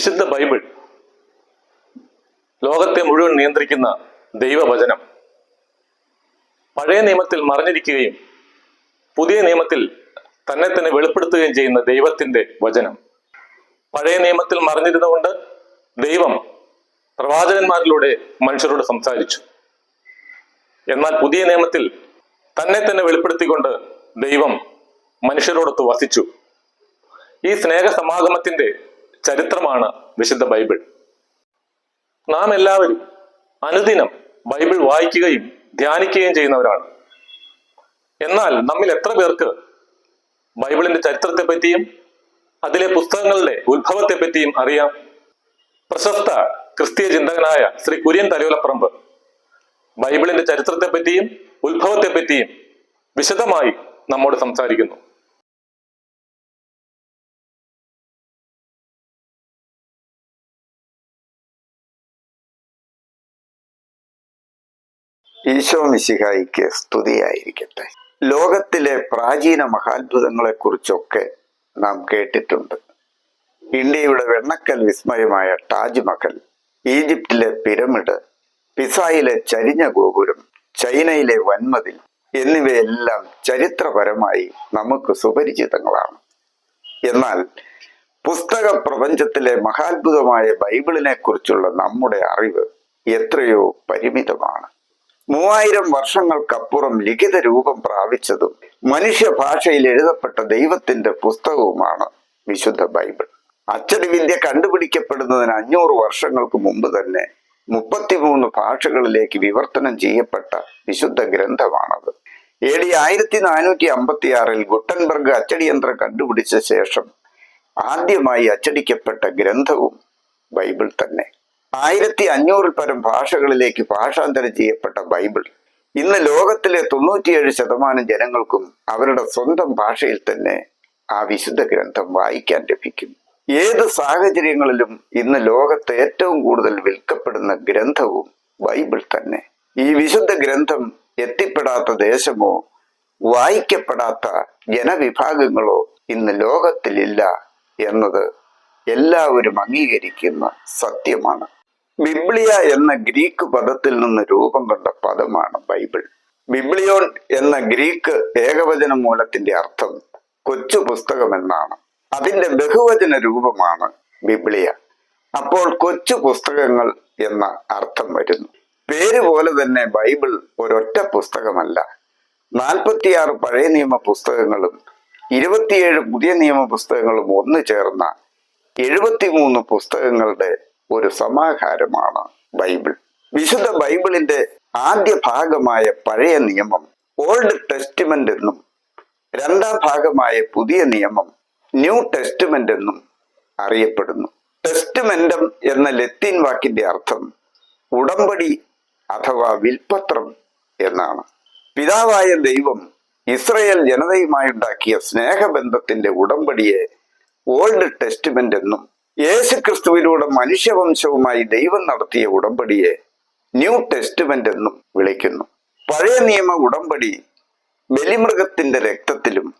വിശുദ്ധ ബൈബിൾ. ലോകത്തെ മുഴുവൻ നിയന്ത്രിക്കുന്ന ദൈവവചനം. പഴയ നിയമത്തിൽ മറിഞ്ഞിരിക്കുകയും പുതിയ നിയമത്തിൽ തന്നെ തന്നെ വെളിപ്പെടുത്തുകയും ചെയ്യുന്ന ദൈവത്തിന്റെ വചനം. പഴയ നിയമത്തിൽ മറിഞ്ഞിരുന്നുകൊണ്ട് ദൈവം പ്രവാചകന്മാരിലൂടെ മനുഷ്യരോട് സംസാരിച്ചു. എന്നാൽ പുതിയ നിയമത്തിൽ തന്നെ തന്നെ വെളിപ്പെടുത്തിക്കൊണ്ട് ദൈവം മനുഷ്യരോടൊത്ത് വസിച്ചു. ഈ സ്നേഹ സമാഗമത്തിന്റെ ചരിത്രമാണ് വിശുദ്ധ ബൈബിൾ. നാം എല്ലാവരും അനുദിനം ബൈബിൾ വായിക്കുകയും ധ്യാനിക്കുകയും ചെയ്യുന്നവരാണ്. എന്നാൽ നമ്മിൽ എത്ര പേർക്ക് ബൈബിളിന്റെ ചരിത്രത്തെ പറ്റിയും അതിലെ പുസ്തകങ്ങളുടെ ഉത്ഭവത്തെ പറ്റിയും അറിയാം? പ്രശസ്ത ക്രിസ്തീയ ചിന്തകനായ ശ്രീ കുര്യൻ തലയോലപ്പറമ്പ് ബൈബിളിന്റെ ചരിത്രത്തെ പറ്റിയും ഉത്ഭവത്തെ പറ്റിയും വിശദമായി നമ്മോട് സംസാരിക്കുന്നു. ഈശോ മിശിഹായിക്ക് സ്തുതിയായിരിക്കട്ടെ. ലോകത്തിലെ പ്രാചീന മഹാത്ഭുതങ്ങളെ കുറിച്ചൊക്കെ നാം കേട്ടിട്ടുണ്ട്. ഇന്ത്യയുടെ വെണ്ണക്കൽ വിസ്മയമായ താജ്മഹൽ ഈജിപ്തിലെ പിരമിഡ് പിസായിലെ ചരിഞ്ഞ ഗോപുരം ചൈനയിലെ വൻമതിൽ എന്നിവയെല്ലാം ചരിത്രപരമായി നമുക്ക് സുപരിചിതങ്ങളാണ്. എന്നാൽ പുസ്തക പ്രപഞ്ചത്തിലെ മഹാത്ഭുതമായ ബൈബിളിനെ കുറിച്ചുള്ള നമ്മുടെ അറിവ് എത്രയോ പരിമിതമാണ്. മൂവായിരം വർഷങ്ങൾക്കപ്പുറം ലിഖിത രൂപം പ്രാപിച്ചതും മനുഷ്യ ഭാഷയിൽ എഴുതപ്പെട്ട ദൈവത്തിന്റെ പുസ്തകവുമാണ് വിശുദ്ധ ബൈബിൾ. അച്ചടി വിദ്യ കണ്ടുപിടിക്കപ്പെടുന്നതിന് അഞ്ഞൂറ് വർഷങ്ങൾക്ക് മുമ്പ് തന്നെ മുപ്പത്തിമൂന്ന് ഭാഷകളിലേക്ക് വിവർത്തനം ചെയ്യപ്പെട്ട വിശുദ്ധ ഗ്രന്ഥമാണത്. എ ഡി ആയിരത്തി നാനൂറ്റി അമ്പത്തി ആറിൽ ഗുട്ടൻബർഗ് അച്ചടിയന്ത്രം കണ്ടുപിടിച്ച ശേഷം ആദ്യമായി അച്ചടിക്കപ്പെട്ട ഗ്രന്ഥവും ബൈബിൾ തന്നെ. ആയിരത്തി അഞ്ഞൂറിൽ പരം ഭാഷകളിലേക്ക് ഭാഷാന്തരം ചെയ്യപ്പെട്ട ബൈബിൾ. ഇന്ന് ലോകത്തിലെ തൊണ്ണൂറ്റിയേഴ് ശതമാനം ജനങ്ങൾക്കും അവരുടെ സ്വന്തം ഭാഷയിൽ തന്നെ ആ വിശുദ്ധ ഗ്രന്ഥം വായിക്കാൻ ലഭിക്കും. ഏത് സാഹചര്യങ്ങളിലും ഇന്ന് ലോകത്ത് ഏറ്റവും കൂടുതൽ വിൽക്കപ്പെടുന്ന ഗ്രന്ഥവും ബൈബിൾ തന്നെ. ഈ വിശുദ്ധ ഗ്രന്ഥം എത്തിപ്പെടാത്ത ദേശമോ വായിക്കപ്പെടാത്ത ജനവിഭാഗങ്ങളോ ഇന്ന് ലോകത്തിലില്ല എന്നത് എല്ലാവരും അംഗീകരിക്കുന്ന സത്യമാണ്. ബിബ്ലിയ എന്ന ഗ്രീക്ക് പദത്തിൽ നിന്ന് രൂപം കൊണ്ട പദമാണ് ബൈബിൾ. ബിബ്ലിയോൺ എന്ന ഗ്രീക്ക് ഏകവചന മൂലത്തിന്റെ അർത്ഥം കൊച്ചു പുസ്തകം എന്നാണ്. അതിന്റെ ബഹുവചന രൂപമാണ് ബിബ്ലിയ. അപ്പോൾ കൊച്ചു പുസ്തകങ്ങൾ എന്ന അർത്ഥം വരുന്നു. പേര് പോലെ തന്നെ ബൈബിൾ ഒരൊറ്റ പുസ്തകമല്ല. നാൽപ്പത്തിയാറ് പഴയ നിയമ പുസ്തകങ്ങളും ഇരുപത്തിയേഴ് പുതിയ നിയമ പുസ്തകങ്ങളും ഒന്നു ചേർന്ന എഴുപത്തിമൂന്ന് പുസ്തകങ്ങളുടെ ഒരു സമാഹാരമാണ് ബൈബിൾ. വിശുദ്ധ ബൈബിളിന്റെ ആദ്യ ഭാഗമായ പഴയ നിയമം ഓൾഡ് ടെസ്റ്റ്മെന്റ് എന്നും രണ്ടാം ഭാഗമായ പുതിയ നിയമം ന്യൂ ടെസ്റ്റ്മെന്റ് എന്നും അറിയപ്പെടുന്നു. ടെസ്റ്റ്മെന്റം എന്ന ലത്തീൻ വാക്കിന്റെ അർത്ഥം ഉടമ്പടി അഥവാ വിൽപത്രം എന്നാണ്. പിതാവായ ദൈവം ഇസ്രയേൽ ജനതയുമായുണ്ടാക്കിയ സ്നേഹബന്ധത്തിന്റെ ഉടമ്പടിയെ ഓൾഡ് ടെസ്റ്റ്മെന്റ് എന്നും യേശു ക്രിസ്തുവിലൂടെ മനുഷ്യവംശവുമായി ദൈവം നടത്തിയ ഉടമ്പടിയെ ന്യൂ ടെസ്റ്റ്മെന്റ് എന്നും വിളിക്കുന്നു. പഴയ നിയമ ഉടമ്പടി ബലിമൃഗത്തിന്റെ രക്തത്തിലും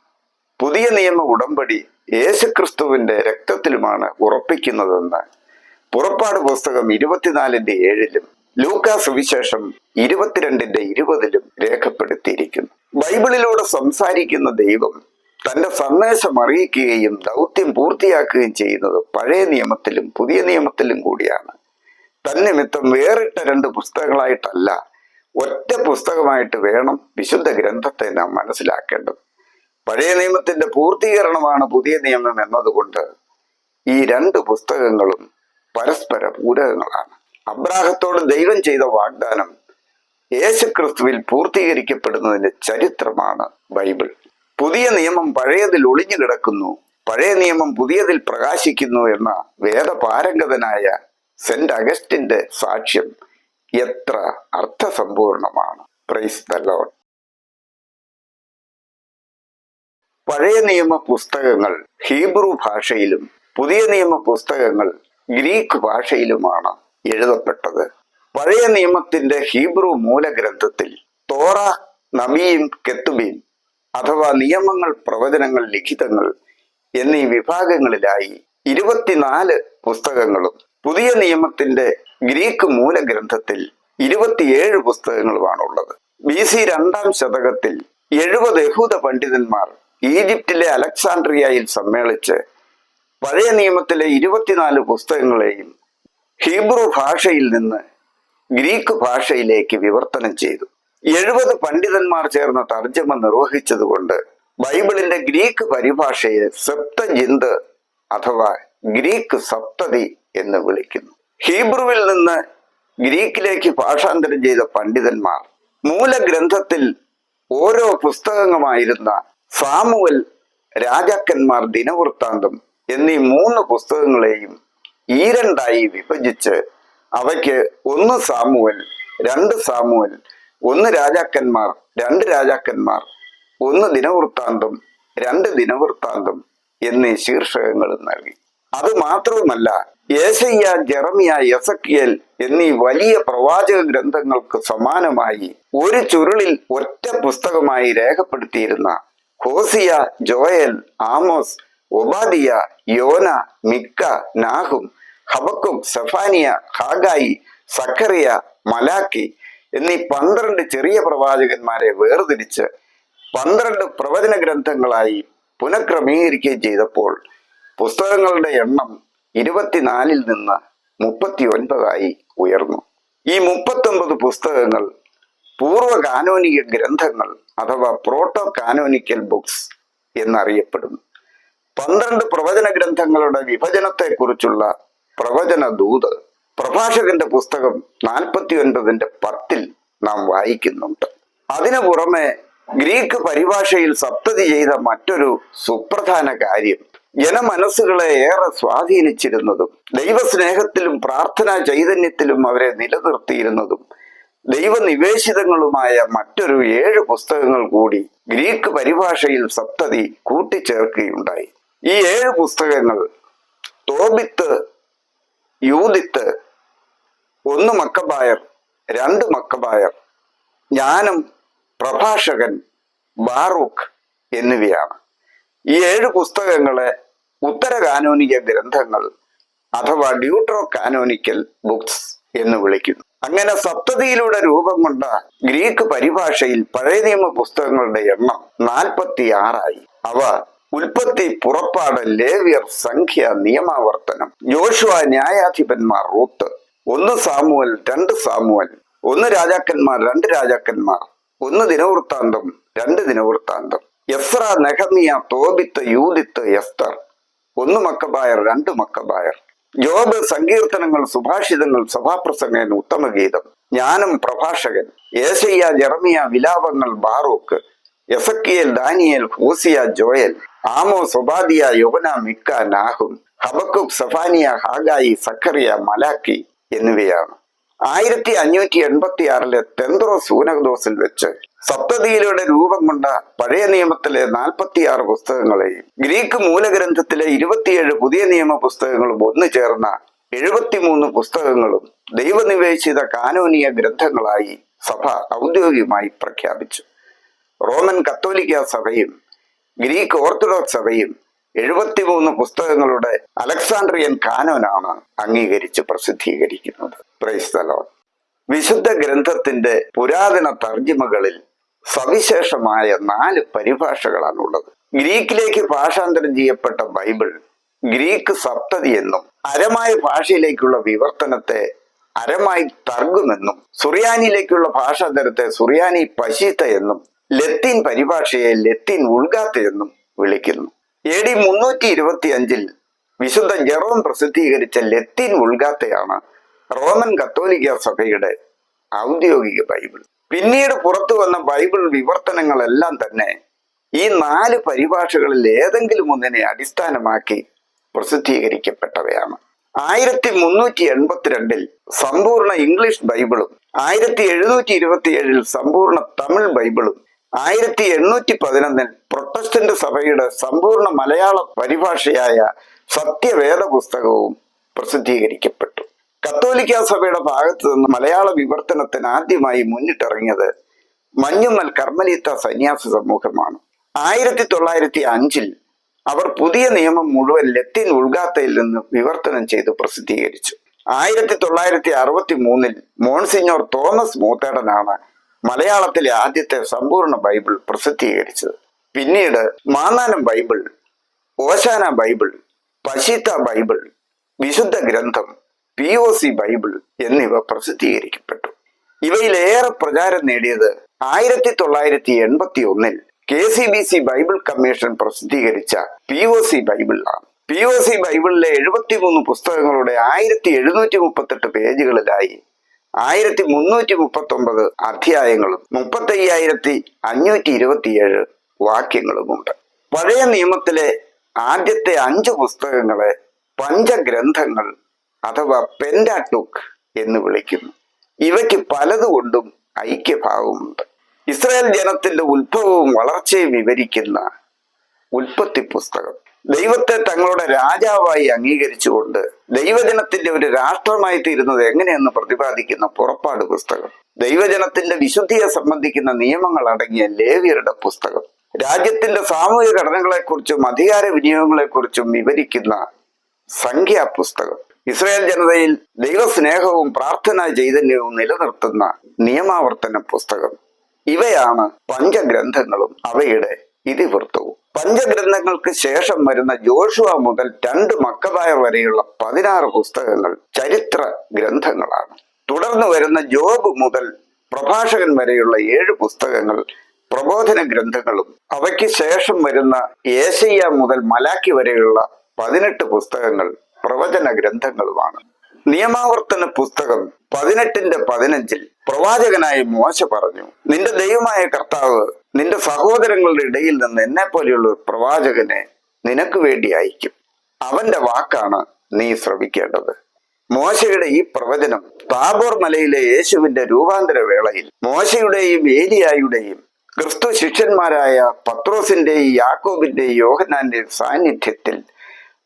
പുതിയ നിയമ ഉടമ്പടി യേശുക്രിസ്തുവിന്റെ രക്തത്തിലുമാണ് ഉറപ്പിക്കുന്നതെന്ന് പുറപ്പാട് പുസ്തകം ഇരുപത്തിനാലിന്റെ ഏഴിലും ലൂക്കാ സുവിശേഷം ഇരുപത്തിരണ്ടിന്റെ ഇരുപതിലും രേഖപ്പെടുത്തിയിരിക്കുന്നു. ബൈബിളിലൂടെ സംസാരിക്കുന്ന ദൈവം തന്റെ സന്ദേശം അറിയിക്കുകയും ദൗത്യം പൂർത്തിയാക്കുകയും ചെയ്യുന്നത് പഴയ നിയമത്തിലും പുതിയ നിയമത്തിലും കൂടിയാണ്. തന്നിമിത്തം വേറിട്ട രണ്ട് പുസ്തകങ്ങളായിട്ടല്ല ഒറ്റ പുസ്തകമായിട്ട് വേണം വിശുദ്ധ ഗ്രന്ഥത്തെ നാം മനസ്സിലാക്കേണ്ടത്. പഴയ നിയമത്തിന്റെ പൂർത്തീകരണമാണ് പുതിയ നിയമം എന്നതുകൊണ്ട് ഈ രണ്ട് പുസ്തകങ്ങളും പരസ്പര പൂരകങ്ങളാണ്. അബ്രാഹത്തോട് ദൈവം ചെയ്ത വാഗ്ദാനം യേശുക്രിസ്തുവിൽ പൂർത്തീകരിക്കപ്പെടുന്നതിന്റെ ചരിത്രമാണ് ബൈബിൾ. പുതിയ നിയമം പഴയതിൽ ഒളിഞ്ഞു കിടക്കുന്നു. പഴയ നിയമം പുതിയതിൽ പ്രകാശിക്കുന്നു എന്ന വേദപാരംഗതനായ സെന്റ് അഗസ്റ്റിന്റെ സാക്ഷ്യം എത്ര അർത്ഥസമ്പൂർണമാണ്. പ്രൈസ് പഴയ നിയമ പുസ്തകങ്ങൾ ഹീബ്രു ഭാഷയിലും പുതിയ നിയമ പുസ്തകങ്ങൾ ഗ്രീക്ക് ഭാഷയിലുമാണ് എഴുതപ്പെട്ടത്. പഴയ നിയമത്തിന്റെ ഹീബ്രു മൂലഗ്രന്ഥത്തിൽ തോറ നബിയും കെത്തുബീം അഥവാ നിയമങ്ങൾ പ്രവചനങ്ങൾ ലിഖിതങ്ങൾ എന്നീ വിഭാഗങ്ങളിലായി ഇരുപത്തിനാല് പുസ്തകങ്ങളും പുതിയ നിയമത്തിന്റെ ഗ്രീക്ക് മൂലഗ്രന്ഥത്തിൽ ഇരുപത്തിയേഴ് പുസ്തകങ്ങളുമാണുള്ളത്. ബി സി രണ്ടാം ശതകത്തിൽ എഴുപത് യഹൂദ പണ്ഡിതന്മാർ ഈജിപ്തിലെ അലക്സാണ്ട്രിയയിൽ സമ്മേളിച്ച് പഴയ നിയമത്തിലെ ഇരുപത്തിനാല് പുസ്തകങ്ങളെയും ഹീബ്രു ഭാഷയിൽ നിന്ന് ഗ്രീക്ക് ഭാഷയിലേക്ക് വിവർത്തനം ചെയ്തു. എഴുപത് പണ്ഡിതന്മാർ ചേർന്ന തർജമ നിർവഹിച്ചതുകൊണ്ട് ബൈബിളിന്റെ ഗ്രീക്ക് പരിഭാഷയെ സപ്തജിന്ത് അഥവാ ഗ്രീക്ക് സപ്തതി എന്ന് വിളിക്കുന്നു. ഹീബ്രുവിൽ നിന്ന് ഗ്രീക്കിലേക്ക് ഭാഷാന്തരം ചെയ്ത പണ്ഡിതന്മാർ മൂലഗ്രന്ഥത്തിൽ ഓരോ പുസ്തകങ്ങളുമായിരുന്ന സാമുവൽ രാജാക്കന്മാർ ദിനവൃത്താന്തം എന്നീ മൂന്ന് പുസ്തകങ്ങളെയും ഈരണ്ടായി വിഭജിച്ച് അവയ്ക്ക് ഒന്ന് സാമുവൽ രണ്ട് സാമുവൽ ഒന്ന് രാജാക്കന്മാർ രണ്ട് രാജാക്കന്മാർ ഒന്ന് ദിനവൃത്താന്തം രണ്ട് ദിനവൃത്താന്തം എന്നീ ശീർഷകങ്ങൾ നൽകി. അത് മാത്രവുമല്ല യേശയ്യ ജെറമിയ യസക്കിയൽ എന്നീ വലിയ പ്രവാചക ഗ്രന്ഥങ്ങൾക്ക് സമാനമായി ഒരു ചുരുളിൽ ഒറ്റ പുസ്തകമായി രേഖപ്പെടുത്തിയിരുന്ന ഹോസിയ ജോയൽ ആമോസ് ഒബാദിയ യോന Micah Nahum Habakkuk Zephaniah Haggai Zechariah Malachi എന്നീ പന്ത്രണ്ട് ചെറിയ പ്രവാചകന്മാരെ വേർതിരിച്ച് പന്ത്രണ്ട് പ്രവചന ഗ്രന്ഥങ്ങളായി പുനഃക്രമീകരിക്കുകയും ചെയ്തപ്പോൾ പുസ്തകങ്ങളുടെ എണ്ണം ഇരുപത്തിനാലിൽ നിന്ന് മുപ്പത്തി ഒൻപതായി ഉയർന്നു. ഈ മുപ്പത്തൊമ്പത് പുസ്തകങ്ങൾ പൂർവ കാനോനിക ഗ്രന്ഥങ്ങൾ അഥവാ പ്രോട്ടോ കാനോനിക്കൽ ബുക്സ് എന്നറിയപ്പെടുന്നു. പന്ത്രണ്ട് പ്രവചന ഗ്രന്ഥങ്ങളുടെ വിഭജനത്തെക്കുറിച്ചുള്ള പ്രവചന ദൂത് പ്രഭാഷകന്റെ പുസ്തകം നാൽപ്പത്തി ഒൻപതിന്റെ പത്തിൽ നാം വായിക്കുന്നുണ്ട്. അതിനു പുറമെ ഗ്രീക്ക് പരിഭാഷയിൽ സപ്തതി ചെയ്ത മറ്റൊരു സുപ്രധാന കാര്യം ജനമനസ്സുകളെ ഏറെ സ്വാധീനിച്ചിരുന്നതും ദൈവസ്നേഹത്തിലും പ്രാർത്ഥനാ ചൈതന്യത്തിലും അവരെ നിലനിർത്തിയിരുന്നതും ദൈവനിവേശിതങ്ങളുമായ മറ്റൊരു ഏഴ് പുസ്തകങ്ങൾ കൂടി ഗ്രീക്ക് പരിഭാഷയിൽ സപ്തതി കൂട്ടിച്ചേർക്കുകയുണ്ടായി. ഈ ഏഴ് പുസ്തകങ്ങൾ തോബിത്ത് യൂതിത്ത് ഒന്ന് മക്കബായർ രണ്ട് മക്കബായർ. ജ്ഞാനം പ്രഭാഷകൻ ബാറൂഖ് എന്നിവയാണ്. ഈ ഏഴ് പുസ്തകങ്ങളെ ഉത്തര കാനോനിക ഗ്രന്ഥങ്ങൾ അഥവാ ഡ്യൂട്രോ കാനോനിക്കൽ ബുക്സ് എന്ന് വിളിക്കുന്നു. അങ്ങനെ സപ്തതിയിലൂടെ രൂപം കൊണ്ട ഗ്രീക്ക് പരിഭാഷയിൽ പഴയ നിയമ പുസ്തകങ്ങളുടെ എണ്ണം നാൽപ്പത്തി ആറായി അവ ഉൽപ്പത്തി പുറപ്പാട് ലേവ്യർ സംഖ്യ നിയമാവർത്തനം ജോഷുവ ന്യായാധിപന്മാർ റൂത്ത് ഒന്ന് സാമുവൽ രണ്ട് സാമുവൽ. ഒന്ന് രാജാക്കന്മാർ രണ്ട് രാജാക്കന്മാർ. ഒന്ന് ദിനവൃത്താന്തം രണ്ട് ദിനവൃത്താന്തം. എസ്ര നെഹമിയ തോബിത്ത് യൂതിത്ത് എസ്തർ. ഒന്ന് മക്കബായർ രണ്ട് മക്കബായർ. ജോബ് സങ്കീർത്തനങ്ങൾ സുഭാഷിതങ്ങൾ സഭാപ്രസംഗൻ ഉത്തമഗീതം. ജ്ഞാനം പ്രഭാഷകൻ. ഏശയ്യ Jeremiah വിലാപങ്ങൾ Baruch. Ezekiel Daniel Hosea Joel. Amos Obadiah യോന Micah Nahum. Habakkuk Zephaniah Haggai Zechariah Malachi. എന്നിവയാണ്. ആയിരത്തി അഞ്ഞൂറ്റി എൺപത്തി ആറിലെ തെന്ത്രോ സൂനകദോസിൽ വെച്ച് സപ്തതിയിലൂടെ രൂപം കൊണ്ട പഴയ നിയമത്തിലെ നാൽപ്പത്തിയാറ് പുസ്തകങ്ങളെയും ഗ്രീക്ക് മൂലഗ്രന്ഥത്തിലെ ഇരുപത്തിയേഴ് പുതിയ നിയമ പുസ്തകങ്ങളും ഒന്നു ചേർന്ന എഴുപത്തിമൂന്ന് പുസ്തകങ്ങളും ദൈവനിവേശിത കാനോനിയ ഗ്രന്ഥങ്ങളായി സഭ ഔദ്യോഗികമായി പ്രഖ്യാപിച്ചു. റോമൻ കത്തോലിക്ക സഭയും ഗ്രീക്ക് ഓർത്തഡോക്സ് സഭയും എഴുപത്തിമൂന്ന് പുസ്തകങ്ങളുടെ അലക്സാണ്ട്രിയൻ കാനോനാണ് അംഗീകരിച്ച് പ്രസിദ്ധീകരിക്കുന്നത്. Praise the Lord. വിശുദ്ധ ഗ്രന്ഥത്തിന്റെ പുരാതന തർജിമകളിൽ സവിശേഷമായ നാല് പരിഭാഷകളാണുള്ളത്. ഗ്രീക്കിലേക്ക് ഭാഷാന്തരം ചെയ്യപ്പെട്ട ബൈബിൾ ഗ്രീക്ക് സപ്തതി എന്നും അരമായ ഭാഷയിലേക്കുള്ള വിവർത്തനത്തെ അരമായി തർഗുമെന്നും സുറിയാനിയിലേക്കുള്ള ഭാഷാന്തരത്തെ സുറിയാനി പശീത്ത എന്നും ലത്തീൻ പരിഭാഷയെ ലത്തീൻ ഉൾഗാത്ത എന്നും വിളിക്കുന്നു. എ ഡി മുന്നൂറ്റി ഇരുപത്തി അഞ്ചിൽ വിശുദ്ധ ജെറോം പ്രസിദ്ധീകരിച്ച ലത്തീൻ ഉൾഗാത്തയാണ് റോമൻ കത്തോലിക്ക സഭയുടെ ഔദ്യോഗിക ബൈബിൾ. പിന്നീട് പുറത്തു വന്ന ബൈബിൾ വിവർത്തനങ്ങളെല്ലാം തന്നെ ഈ നാല് പരിഭാഷകളിൽ ഏതെങ്കിലും ഒന്നിനെ അടിസ്ഥാനമാക്കി പ്രസിദ്ധീകരിക്കപ്പെട്ടവയാണ്. ആയിരത്തി മുന്നൂറ്റി എൺപത്തിരണ്ടിൽ സമ്പൂർണ ഇംഗ്ലീഷ് ബൈബിളും ആയിരത്തി എഴുന്നൂറ്റി ഇരുപത്തി ഏഴിൽ സമ്പൂർണ തമിഴ് ബൈബിളും ആയിരത്തി എണ്ണൂറ്റി പതിനൊന്നിൽ പ്രൊട്ടസ്റ്റന്റ് സഭയുടെ സമ്പൂർണ മലയാള പരിഭാഷയായ സത്യവേദ പുസ്തകവും പ്രസിദ്ധീകരിക്കപ്പെട്ടു. കത്തോലിക്ക സഭയുടെ ഭാഗത്തു നിന്ന് മലയാള വിവർത്തനത്തിന് ആദ്യമായി മുന്നിട്ടിറങ്ങിയത് മഞ്ഞുമ്മൽ കർമ്മലീത്ത സന്യാസ സമൂഹമാണ്. ആയിരത്തി തൊള്ളായിരത്തി അഞ്ചിൽ അവർ പുതിയ നിയമം മുഴുവൻ ലത്തീൻ ഉൾഗാത്തയിൽ നിന്ന് വിവർത്തനം ചെയ്ത് പ്രസിദ്ധീകരിച്ചു. ആയിരത്തി തൊള്ളായിരത്തി അറുപത്തി മൂന്നിൽ മോൺസിഞ്ഞോർ തോമസ് മൂത്തേടനാണ് മലയാളത്തിലെ ആദ്യത്തെ സമ്പൂർണ ബൈബിൾ പ്രസിദ്ധീകരിച്ചത്. പിന്നീട് മാന്നാനം ബൈബിൾ ഓശാന ബൈബിൾ പശീത്ത ബൈബിൾ വിശുദ്ധ ഗ്രന്ഥം പി ഒ സി ബൈബിൾ എന്നിവ പ്രസിദ്ധീകരിക്കപ്പെട്ടു. ഇവയിലേറെ പ്രചാരം നേടിയത് ആയിരത്തി തൊള്ളായിരത്തി എൺപത്തി ഒന്നിൽ K C B C Bible commission പ്രസിദ്ധീകരിച്ച പി ഒ സി ബൈബിളിലാണ് പി ഒ സി ബൈബിളിലെ എഴുപത്തിമൂന്ന് പുസ്തകങ്ങളുടെ ആയിരത്തി എഴുന്നൂറ്റി മുപ്പത്തെട്ട് പേജുകളിലായി ആയിരത്തി മുന്നൂറ്റി മുപ്പത്തി ഒമ്പത് അധ്യായങ്ങളും മുപ്പത്തി അയ്യായിരത്തി അഞ്ഞൂറ്റി ഇരുപത്തിയേഴ് വാക്യങ്ങളുമുണ്ട്. പഴയ നിയമത്തിലെ ആദ്യത്തെ അഞ്ച് പുസ്തകങ്ങളെ പഞ്ചഗ്രന്ഥങ്ങൾ അഥവാ പെൻഡാട്ടുക്ക് എന്ന് വിളിക്കുന്നു. ഇവയ്ക്ക് പലതുകൊണ്ടും ഐക്യഭാവമുണ്ട്. ഇസ്രായേൽ ജനത്തിന്റെ ഉത്ഭവവും വളർച്ചയും വിവരിക്കുന്ന ഉൽപ്പത്തി പുസ്തകം ദൈവത്തെ തങ്ങളുടെ രാജാവായി അംഗീകരിച്ചുകൊണ്ട് ദൈവജനത്തിന്റെ ഒരു രാഷ്ട്രമായി തീരുന്നത് എങ്ങനെയെന്ന് പ്രതിപാദിക്കുന്ന പുറപ്പാട് പുസ്തകം. ദൈവജനത്തിന്റെ വിശുദ്ധിയെ സംബന്ധിക്കുന്ന നിയമങ്ങൾ അടങ്ങിയ ലേവിയരുടെ പുസ്തകം. രാജ്യത്തിന്റെ സാമൂഹിക ഘടനകളെക്കുറിച്ചും അധികാര വിനിയോഗങ്ങളെക്കുറിച്ചും വിവരിക്കുന്ന സംഖ്യാ പുസ്തകം. ഇസ്രായേൽ ജനതയിൽ ദൈവസ്നേഹവും പ്രാർത്ഥനാ ചൈതന്യവും നിലനിർത്തുന്ന നിയമാവർത്തന പുസ്തകം. ഇവയാണ് പഞ്ചഗ്രന്ഥങ്ങളും അവയുടെ ഇതിവൃത്തവും. പഞ്ചഗ്രന്ഥങ്ങൾക്ക് ശേഷം വരുന്ന ജോഷുവ മുതൽ രണ്ട് മക്കബായർ വരെയുള്ള പതിനാറ് പുസ്തകങ്ങൾ ചരിത്ര ഗ്രന്ഥങ്ങളാണ്. തുടർന്ന് വരുന്ന ജോബ് മുതൽ പ്രഭാഷകൻ വരെയുള്ള ഏഴ് പുസ്തകങ്ങൾ പ്രബോധന ഗ്രന്ഥങ്ങളും അവയ്ക്ക് ശേഷം വരുന്ന ഏശയ്യ മുതൽ മലാക്കി വരെയുള്ള പതിനെട്ട് പുസ്തകങ്ങൾ പ്രവചന ഗ്രന്ഥങ്ങളുമാണ്. നിയമാവർത്തന പുസ്തകം പതിനെട്ടിന്റെ പതിനഞ്ചിൽ പ്രവാചകനായ മോശ പറഞ്ഞു നിന്റെ ദൈവമായ കർത്താവ് നിന്റെ സഹോദരങ്ങളുടെ ഇടയിൽ നിന്ന് എന്നെ പോലെയുള്ള ഒരു പ്രവാചകനെ നിനക്ക് വേണ്ടി അയക്കും. അവന്റെ വാക്കാണ് നീ ശ്രവിക്കേണ്ടത്. മോശയുടെ ഈ പ്രവചനം താബോർ മലയിലെ യേശുവിന്റെ രൂപാന്തര വേളയിൽ മോശയുടെയും ഏലിയായുടെയും ക്രിസ്തു ശിഷ്യന്മാരായ പത്രോസിന്റെയും യാക്കോബിന്റെയും യോഹനാന്റെയും സാന്നിധ്യത്തിൽ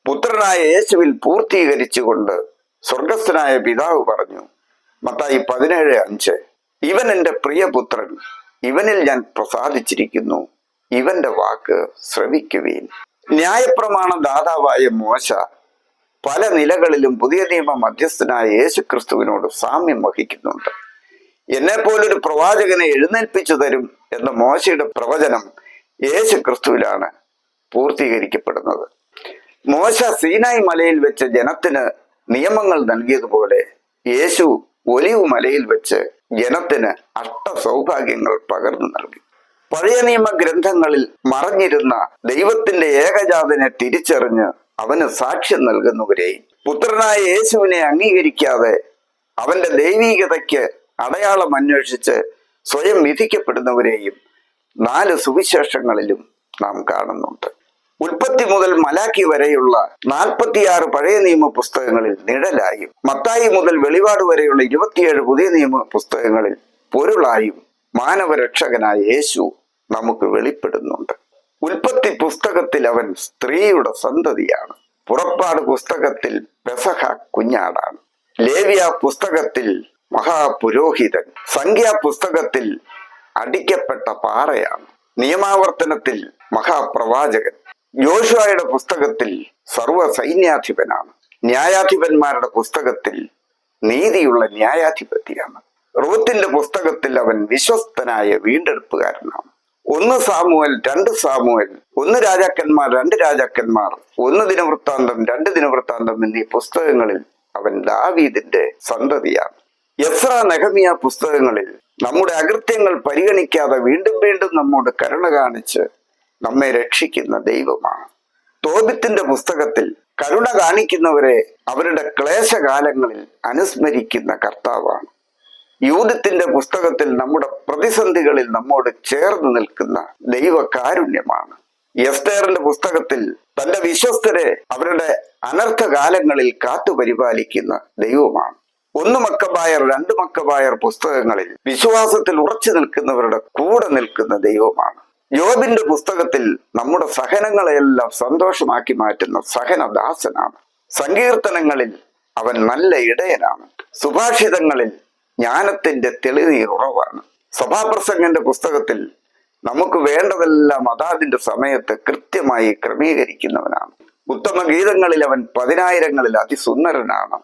പുത്രനായ യേശുവിൽ പൂർത്തീകരിച്ചുകൊണ്ട് സ്വർഗസ്ഥനായ പിതാവ് പറഞ്ഞു മത്തായി പതിനേഴ് അഞ്ച് ഇവൻ എന്റെ പ്രിയപുത്രൻ ഇവനിൽ ഞാൻ പ്രസാദിച്ചിരിക്കുന്നു. ഇവന്റെ വാക്ക് ശ്രവിക്കുവീൻ. ന്യായപ്രമാണ ദാതാവായ മോശ പല നിലകളിലും പുതിയ നിയമ മധ്യസ്ഥനായ യേശു ക്രിസ്തുവിനോട് സാമ്യം വഹിക്കുന്നുണ്ട്. എന്നെ പോലൊരു പ്രവാചകനെ എഴുന്നേൽപ്പിച്ചു തരും എന്ന മോശയുടെ പ്രവചനം യേശു ക്രിസ്തുവിലാണ് പൂർത്തീകരിക്കപ്പെടുന്നത്. മോശ സീനായി മലയിൽ വെച്ച് ജനത്തിന് നിയമങ്ങൾ നൽകിയതുപോലെ യേശു ഒലിവ് മലയിൽ വെച്ച് ജനത്തിന് അഷ്ട സൗഭാഗ്യങ്ങൾ പകർന്നു നൽകി. പഴയ നിയമ ഗ്രന്ഥങ്ങളിൽ മറഞ്ഞിരുന്ന ദൈവത്തിന്റെ ഏകജാതനെ തിരിച്ചറിഞ്ഞ് അവന് സാക്ഷ്യം നൽകുന്നവരെയും പുത്രനായ യേശുവിനെ അംഗീകരിക്കാതെ അവന്റെ ദൈവീകതയ്ക്ക് അടയാളം അന്വേഷിച്ച് സ്വയം വിധിക്കപ്പെടുന്നവരെയും നാല് സുവിശേഷങ്ങളിലും നാം കാണുന്നുണ്ട്. ഉൽപ്പത്തി മുതൽ മലാക്കി വരെയുള്ള നാൽപ്പത്തിയാറ് പഴയ നിയമ പുസ്തകങ്ങളിൽ നിഴലായും. മത്തായി മുതൽ വെളിപാട് വരെയുള്ള ഇരുപത്തിയേഴ് പുതിയ നിയമ പുസ്തകങ്ങളിൽ പൊരുളായും മാനവരക്ഷകനായ യേശു നമുക്ക് വെളിപ്പെടുന്നുണ്ട്. ഉൽപ്പത്തി പുസ്തകത്തിൽ അവൻ സ്ത്രീയുടെ സന്തതിയാണ്. പുറപ്പാട് പുസ്തകത്തിൽ പെസഹ കുഞ്ഞാടാണ്. ലേവ്യ പുസ്തകത്തിൽ മഹാപുരോഹിതൻ. സംഖ്യാ പുസ്തകത്തിൽ അടിക്കപ്പെട്ട പാറയാണ്. നിയമാവർത്തനത്തിൽ മഹാപ്രവാചകൻ. യോശുവയുടെ പുസ്തകത്തിൽ സർവ സൈന്യാധിപനാണ് ന്യായാധിപന്മാരുടെ പുസ്തകത്തിൽ നീതിയുള്ള ന്യായാധിപതിയാണ്. റൂത്തിന്റെ പുസ്തകത്തിൽ അവൻ വിശ്വസ്തനായ വീണ്ടെടുപ്പുകാരനാണ്. ഒന്ന് സാമുവൽ രണ്ട് സാമുവൽ ഒന്ന് രാജാക്കന്മാർ രണ്ട് രാജാക്കന്മാർ ഒന്ന് ദിനവൃത്താന്തം രണ്ട് ദിനവൃത്താന്തം എന്നീ പുസ്തകങ്ങളിൽ അവൻ ദാവീദിന്റെ സന്തതിയാണ്. എസ്ര നഹമിയ പുസ്തകങ്ങളിൽ നമ്മുടെ അകൃത്യങ്ങൾ പരിഗണിക്കാതെ വീണ്ടും വീണ്ടും നമ്മോട് കരുണ കാണിച്ച് നമ്മെ രക്ഷിക്കുന്ന ദൈവമാണ്. തോബിത്തിന്റെ പുസ്തകത്തിൽ കരുണ കാണിക്കുന്നവരെ അവരുടെ ക്ലേശകാലങ്ങളിൽ അനുസ്മരിക്കുന്ന കർത്താവാണ്. യൂതത്തിന്റെ പുസ്തകത്തിൽ നമ്മുടെ പ്രതിസന്ധികളിൽ നമ്മോട് ചേർന്ന് നിൽക്കുന്ന ദൈവകാരുണ്യമാണ്. എസ്തേറിന്റെ പുസ്തകത്തിൽ തന്റെ വിശ്വസ്തരെ അവരുടെ അനർത്ഥകാലങ്ങളിൽ കാത്തുപരിപാലിക്കുന്ന ദൈവമാണ്. ഒന്ന് മക്കബായർ രണ്ട് മക്കബായർ പുസ്തകങ്ങളിൽ വിശ്വാസത്തിൽ ഉറച്ചു നിൽക്കുന്നവരുടെ കൂടെ നിൽക്കുന്ന ദൈവമാണ്. യോബിന്റെ പുസ്തകത്തിൽ നമ്മുടെ സഹനങ്ങളെയെല്ലാം സന്തോഷമാക്കി മാറ്റുന്ന സഹനദാസനാണ്. സങ്കീർത്തനങ്ങളിൽ അവൻ നല്ല ഇടയനാണ്. സുഭാഷിതങ്ങളിൽ ജ്ഞാനത്തിന്റെ തെളിനീർ ഉറവാണ്. സഭാപ്രസംഗന്റെ പുസ്തകത്തിൽ നമുക്ക് വേണ്ടതെല്ലാം അതാതിന്റെ സമയത്ത് കൃത്യമായി ക്രമീകരിക്കുന്നവനാണ്. ഉത്തമ ഗീതങ്ങളിൽ അവൻ പതിനായിരങ്ങളിൽ അതിസുന്ദരനാണ്.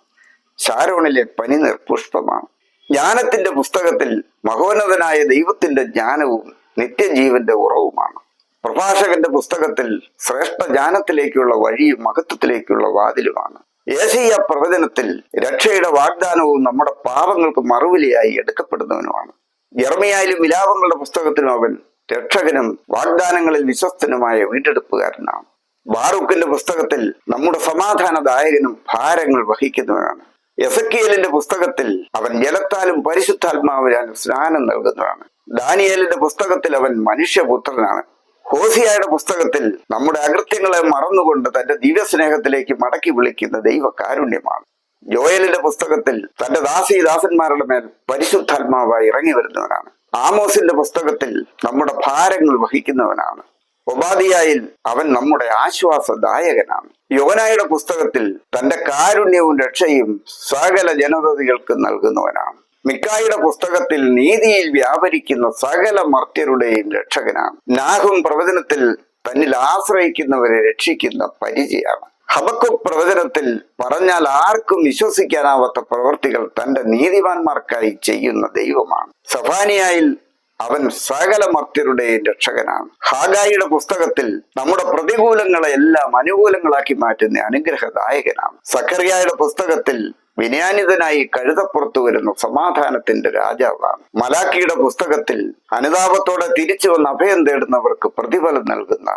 ശാരോണിലെ പനിനീർ പുഷ്പമാണ്. ജ്ഞാനത്തിന്റെ പുസ്തകത്തിൽ മഹോന്നതനായ ദൈവത്തിന്റെ ജ്ഞാനവും നിത്യജീവന്റെ ഉറവുമാണ്. പ്രഭാഷകന്റെ പുസ്തകത്തിൽ ശ്രേഷ്ഠ ജ്ഞാനത്തിലേക്കുള്ള വഴിയും മഹത്വത്തിലേക്കുള്ള വാതിലുമാണ്. ഏശയ്യ പ്രവചനത്തിൽ രക്ഷയുടെ വാഗ്ദാനവും നമ്മുടെ പാപങ്ങൾക്ക് മറുവിലയായി എടുക്കപ്പെടുന്നവനുമാണ്. ജർമിയായാലും വിലാപങ്ങളുടെ പുസ്തകത്തിനും അവൻ രക്ഷകനും വാഗ്ദാനങ്ങളിൽ വിശ്വസ്തനുമായ വീണ്ടെടുപ്പുകാരനാണ്. ബാറൂക്കിന്റെ പുസ്തകത്തിൽ നമ്മുടെ സമാധാനദായകനും ഭാരങ്ങൾ വഹിക്കുന്നവനാണ്. എസക്കിയലിന്റെ പുസ്തകത്തിൽ അവൻ ജലത്താലും പരിശുദ്ധാത്മാവിനാലും സ്നാനം നൽകുന്നതാണ് ദാനിയേലിന്റെ പുസ്തകത്തിൽ അവൻ മനുഷ്യപുത്രനാണ്. ഹോസിയായുടെ പുസ്തകത്തിൽ നമ്മുടെ അകൃത്യങ്ങളെ മറന്നുകൊണ്ട് തന്റെ ദിവ്യസ്നേഹത്തിലേക്ക് മടക്കി വിളിക്കുന്ന ദൈവകാരുണ്യമാണ്. ജോയലിന്റെ പുസ്തകത്തിൽ തന്റെ ദാസി ദാസന്മാരുടെ മേൽ പരിശുദ്ധാത്മാവായി ഇറങ്ങി വരുന്നവനാണ്. ആമോസിന്റെ പുസ്തകത്തിൽ നമ്മുടെ ഭാരങ്ങൾ വഹിക്കുന്നവനാണ്. ഉപാധിയായിൽ അവൻ നമ്മുടെ ആശ്വാസദായകനാണ്. യോനായുടെ പുസ്തകത്തിൽ തന്റെ കാരുണ്യവും രക്ഷയും സകല ജനതകൾക്ക് നൽകുന്നവനാണ്. മിക്കായുടെ പുസ്തകത്തിൽ നീതിയിൽ വ്യാപരിക്കുന്ന സകല മർത്യരുടെയും രക്ഷകനാണ്. നാഹും പ്രവചനത്തിൽ തന്നിൽ ആശ്രയിക്കുന്നവരെ രക്ഷിക്കുന്ന പരിചയാണ് ഹബക്കു പ്രവചനത്തിൽ പറഞ്ഞാൽ ആർക്കും വിശ്വസിക്കാനാവാത്ത പ്രവൃത്തികൾ തന്റെ നീതിമാന്മാർക്കായി ചെയ്യുന്ന ദൈവമാണ്. സഫാനിയായിൽ അവൻ സകല മർത്യരുടെയും രക്ഷകനാണ്. ഹാഗായിയുടെ പുസ്തകത്തിൽ നമ്മുടെ പ്രതികൂലങ്ങളെ എല്ലാം അനുകൂലങ്ങളാക്കി മാറ്റുന്ന അനുഗ്രഹദായകനാണ്. സക്കറിയായുടെ പുസ്തകത്തിൽ വിനയാനിതനായി കഴുതപ്പുറത്തു വരുന്ന സമാധാനത്തിന്റെ രാജാവാണ്. മലാക്കിയുടെ പുസ്തകത്തിൽ അനുതാപത്തോടെ തിരിച്ചു വന്ന് അഭയം തേടുന്നവർക്ക് പ്രതിഫലം നൽകുന്ന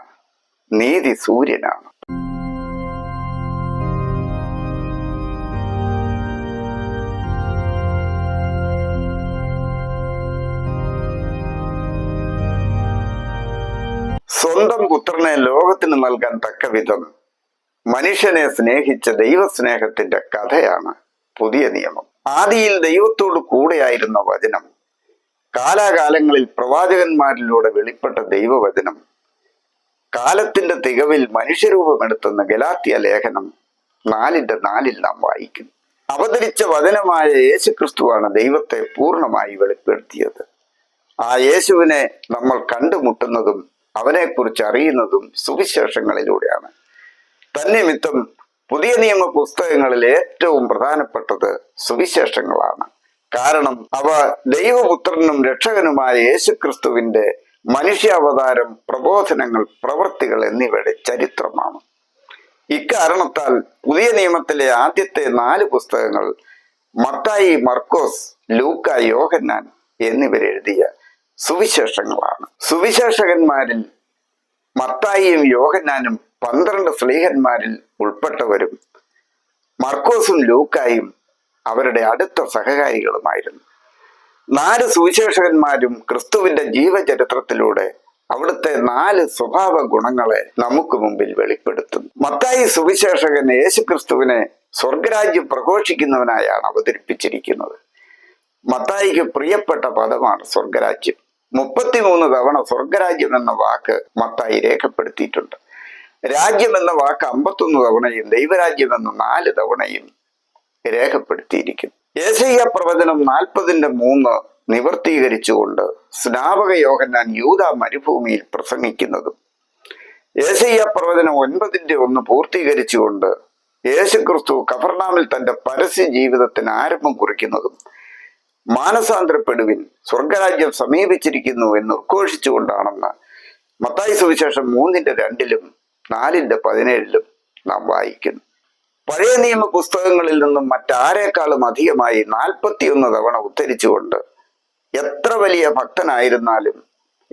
നീതി സൂര്യനാണ്. സ്വന്തം പുത്രനെ ലോകത്തിന് നൽകാൻ തക്ക വിധം മനുഷ്യനെ സ്നേഹിച്ച ദൈവസ്നേഹത്തിന്റെ കഥയാണ് പുതിയ നിയമം. ആദിയിൽ ദൈവത്തോട് കൂടെയായിരുന്ന വചനം കാലാകാലങ്ങളിൽ പ്രവാചകന്മാരിലൂടെ വെളിപ്പെട്ട ദൈവവചനം കാലത്തിന്റെ തികവിൽ മനുഷ്യരൂപമെടുത്തുന്ന ഗലാത്തിയ ലേഖനം നാലിന്റെ നാലിൽ നാം വായിക്കും. അവതരിച്ച വചനമായ യേശുക്രിസ്തുവാണ് ദൈവത്തെ പൂർണമായി വെളിപ്പെടുത്തിയത്. ആ യേശുവിനെ നമ്മൾ കണ്ടുമുട്ടുന്നതും അവനെക്കുറിച്ച് അറിയുന്നതും സുവിശേഷങ്ങളിലൂടെയാണ്. തന്നിമിത്തം പുതിയ നിയമ പുസ്തകങ്ങളിൽ ഏറ്റവും പ്രധാനപ്പെട്ടത് സുവിശേഷങ്ങളാണ്. കാരണം അവ ദൈവപുത്രനും രക്ഷകനുമായ യേശുക്രിസ്തുവിന്റെ മനുഷ്യാവതാരം പ്രബോധനങ്ങൾ പ്രവൃത്തികൾ എന്നിവയുടെ ചരിത്രമാണ്. ഇക്കാരണത്താൽ പുതിയ നിയമത്തിലെ ആദ്യത്തെ നാല് പുസ്തകങ്ങൾ മത്തായി മർക്കോസ് ലൂക്ക യോഹന്നാൻ എന്നിവരെഴുതിയ സുവിശേഷങ്ങളാണ്. സുവിശേഷകന്മാരിൽ മത്തായിയും യോഹന്നാനും പന്ത്രണ്ട് സ്ലീഹന്മാരിൽ ഉൾപ്പെട്ടവരും മർക്കോസും ലൂക്കായും അവരുടെ അടുത്ത സഹകാരികളുമായിരുന്നു. നാല് സുവിശേഷകന്മാരും ക്രിസ്തുവിന്റെ ജീവചരിത്രത്തിലൂടെ അവിടുത്തെ നാല് സ്വഭാവ ഗുണങ്ങളെ നമുക്ക് മുമ്പിൽ വെളിപ്പെടുത്തുന്നു. മത്തായി സുവിശേഷകൻ യേശുക്രിസ്തുവിനെ സ്വർഗരാജ്യം പ്രഘോഷിക്കുന്നവനായാണ് അവതരിപ്പിച്ചിരിക്കുന്നത്. മത്തായിക്ക് പ്രിയപ്പെട്ട പദമാണ് സ്വർഗരാജ്യം മുപ്പത്തിമൂന്ന് തവണ സ്വർഗരാജ്യം എന്ന വാക്ക് മത്തായി രേഖപ്പെടുത്തിയിട്ടുണ്ട്. രാജ്യം എന്ന വാക്ക് അമ്പത്തൊന്ന് തവണയും ദൈവരാജ്യം എന്ന നാല് തവണയും രേഖപ്പെടുത്തിയിരിക്കുന്നു. ഏശയ്യ പ്രവചനം നാൽപ്പതിന്റെ മൂന്ന് നിവർത്തീകരിച്ചുകൊണ്ട് സ്നാപക യോഹന്നാൻ യൂത മരുഭൂമിയിൽ പ്രസംഗിക്കുന്നതും. ഏശയ്യ പ്രവചനം ഒൻപതിന്റെ ഒന്ന് പൂർത്തീകരിച്ചുകൊണ്ട് യേശുക്രിസ്തു കഫർണാമിൽ തന്റെ പരസ്യ ജീവിതത്തിന് ആരംഭം കുറിക്കുന്നതും. മാനസാന്തരപ്പെടുവിൻ സ്വർഗരാജ്യം സമീപിച്ചിരിക്കുന്നു എന്ന് ഉദ്ഘോഷിച്ചുകൊണ്ടാണെന്ന് മത്തായി സുവിശേഷം മൂന്നിന്റെ രണ്ടിലും നാലിന്റെ പതിനേഴിലും നാം വായിക്കുന്നു. പഴയ നിയമ പുസ്തകങ്ങളിൽ നിന്നും മറ്റാരേക്കാളും അധികമായി നാൽപ്പത്തിയൊന്ന് തവണ ഉദ്ധരിച്ചുകൊണ്ട് എത്ര വലിയ ഭക്തനായിരുന്നാലും